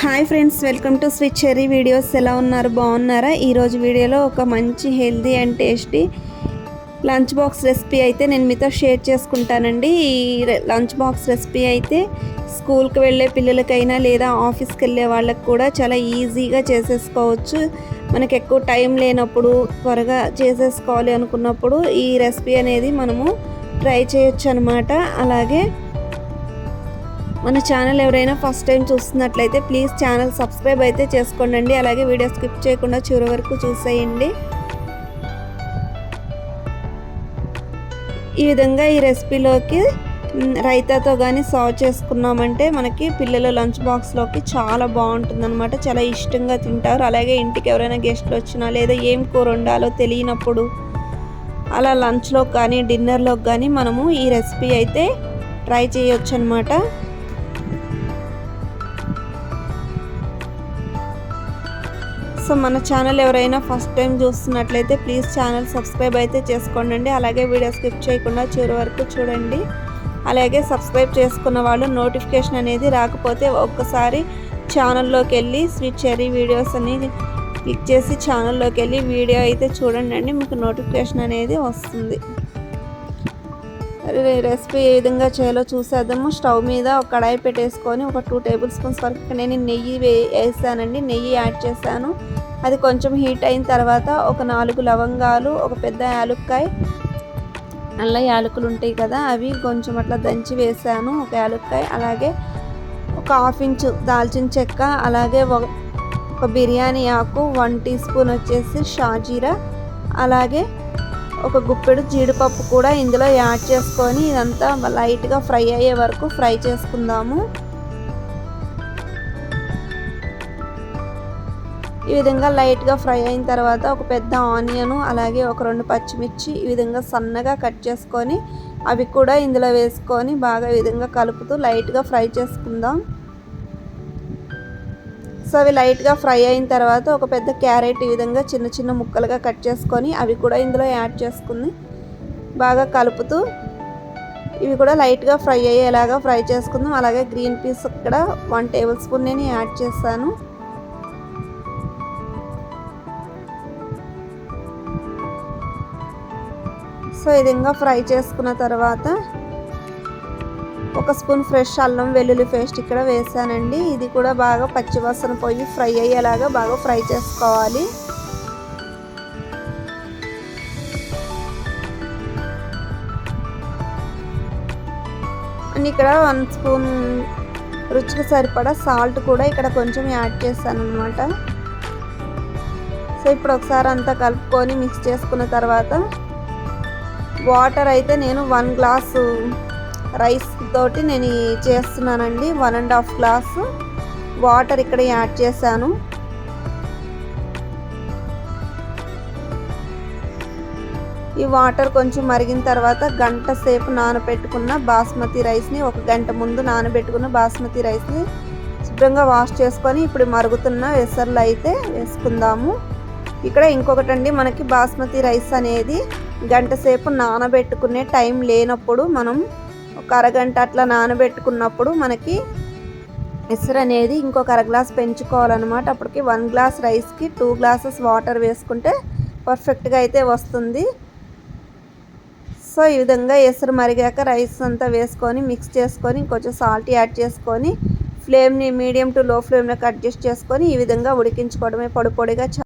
Hi friends welcome to sweet cherry videos. ఎలా ఉన్నారు? బాగున్నారా? ఈరోజు వీడియోలో ఒక మంచి healthy and tasty lunch box recipe అయితే నేను మీతో షేర్ చేసుకుంటానండి. ఈ లంచ్ బాక్స్ రెసిపీ అయితే స్కూల్కి వెళ్ళే పిల్లలకైనా లేదా ఆఫీస్కి వెళ్ళే వాళ్ళకి కూడా చాలా ఈజీగా చేసేసుకోవచ్చు. మనకి ఎక్కువ టైం లేనప్పుడు త్వరగా చేసేసుకోవాలి అనుకున్నప్పుడు ఈ రెసిపీ అనేది మనము ట్రై చేయొచ్చు అనమాట అలాగే మన ఛానల్ ఎవరైనా ఫస్ట్ టైం చూస్తున్నట్లయితే ప్లీజ్ ఛానల్ సబ్స్క్రైబ్ అయితే చేసుకోండి అలాగే వీడియో స్కిప్ చేయకుండా చివరి వరకు చూసేయండి. ఈ విధంగా ఈ రెసిపీలోకి రైతాతో కానీ సర్వ్ చేసుకున్నామంటే మనకి పిల్లల లంచ్ బాక్స్లోకి చాలా బాగుంటుందన్నమాట. చాలా ఇష్టంగా తింటారు. అలాగే ఇంటికి ఎవరైనా గెస్ట్లు వచ్చినా లేదా ఏం కూర వండాలో తెలియనప్పుడు అలా లంచ్లో కానీ డిన్నర్లోకి కానీ మనము ఈ రెసిపీ అయితే ట్రై చేయొచ్చు అనమాట సో మన ఛానల్ ఎవరైనా ఫస్ట్ టైం చూస్తున్నట్లయితే ప్లీజ్ ఛానల్ సబ్స్క్రైబ్ అయితే చేసుకోండి అలాగే వీడియో స్కిప్ చేయకుండా చివరి వరకు చూడండి. అలాగే సబ్స్క్రైబ్ చేసుకున్న వాళ్ళు నోటిఫికేషన్ అనేది రాకపోతే ఒక్కసారి ఛానల్లోకి వెళ్ళి స్వీట్ చెరీ వీడియోస్ అని క్లిక్ చేసి ఛానల్లోకి వెళ్ళి వీడియో అయితే చూడండి. మీకు నోటిఫికేషన్ అనేది వస్తుంది. రెసిపీ ఏ విధంగా చేయాలో చూసేద్దాము. స్టవ్ మీద ఒక కడాయి పెట్టేసుకొని ఒక టూ టేబుల్ స్పూన్స్ వరకు నేను నెయ్యి వే వేసానండి. నెయ్యి యాడ్ చేశాను. అది కొంచెం హీట్ అయిన తర్వాత ఒక నాలుగు లవంగాలు ఒక పెద్ద యాలుక్కాయ నల్ల యాలకులు ఉంటాయి కదా అవి కొంచెం అట్లా దంచి వేసాను. ఒక యాలుక్కాయ అలాగే ఒక హాఫ్ ఇంచు దాల్చిన చెక్క అలాగే ఒక- ఒక బిర్యానీ ఆకు వన్ టీ స్పూన్ వచ్చేసి షాజీరా అలాగే ఒక గుప్పెడు జీడిపప్పు కూడా ఇందులో యాడ్ చేసుకొని ఇదంతా లైట్గా ఫ్రై అయ్యే వరకు ఫ్రై చేసుకుందాము. ఈ విధంగా లైట్గా ఫ్రై అయిన తర్వాత ఒక పెద్ద ఆనియను అలాగే ఒక రెండు పచ్చిమిర్చి ఈ విధంగా సన్నగా కట్ చేసుకొని అవి కూడా ఇందులో వేసుకొని బాగా ఈ విధంగా కలుపుతూ లైట్గా ఫ్రై చేసుకుందాం. సో అవి లైట్గా ఫ్రై అయిన తర్వాత ఒక పెద్ద క్యారెట్ ఈ విధంగా చిన్న చిన్న ముక్కలుగా కట్ చేసుకొని అవి కూడా ఇందులో యాడ్ చేసుకుని బాగా కలుపుతూ ఇవి కూడా లైట్గా ఫ్రై అయ్యేలాగా ఫ్రై చేసుకుందాం. అలాగే గ్రీన్ పీస్ ఇక్కడ వన్ టేబుల్ స్పూన్ నేను యాడ్ చేస్తాను. సో ఈ విధంగా ఫ్రై చేసుకున్న తర్వాత ఒక స్పూన్ ఫ్రెష్ అల్లం వెల్లుల్లి పేస్ట్ ఇక్కడ వేసానండి. ఇది కూడా బాగా పచ్చివాసన పోయి ఫ్రై అయ్యేలాగా బాగా ఫ్రై చేసుకోవాలి. అండ్ ఇక్కడ వన్ స్పూన్ రుచికి సరిపడా సాల్ట్ కూడా ఇక్కడ కొంచెం యాడ్ చేశాను అనమాట సో ఇప్పుడు ఒకసారి అంతా కలుపుకొని మిక్స్ చేసుకున్న తర్వాత వాటర్ అయితే నేను వన్ గ్లాసు రైస్ తోటి నేను చేస్తున్నానండి. One and half glass water ఇక్కడ యాడ్ చేశాను. ఈ వాటర్ కొంచెం మరిగిన తర్వాత గంట సేపు నానబెట్టుకున్న బాస్మతి రైస్ని ఒక గంట ముందు నానబెట్టుకున్న బాస్మతి రైస్ని శుభ్రంగా వాష్ చేసుకొని ఇప్పుడు మరుగుతున్న వెసర్లు అయితే వేసుకుందాము. ఇక్కడ ఇంకొకటండి మనకి బాస్మతి రైస్ అనేది గంట సేపు నానబెట్టుకునే టైం లేనప్పుడు మనం ఒక అరగంట అట్లా నానబెట్టుకున్నప్పుడు మనకి ఎసరు అనేది ఇంకొక అర గ్లాస్ పెంచుకోవాలన్నమాట. అప్పటికి వన్ గ్లాస్ రైస్కి టూ గ్లాసెస్ వాటర్ వేసుకుంటే పర్ఫెక్ట్గా అయితే వస్తుంది. సో ఈ విధంగా ఎసరు మరిగాక రైస్ అంతా వేసుకొని మిక్స్ చేసుకొని కొంచెం సాల్ట్ యాడ్ చేసుకొని ఫ్లేమ్ని మీడియం టు లో ఫ్లేమ్లోకి అడ్జస్ట్ చేసుకొని ఈ విధంగా ఉడికించుకోవడమే పొడి పొడిగా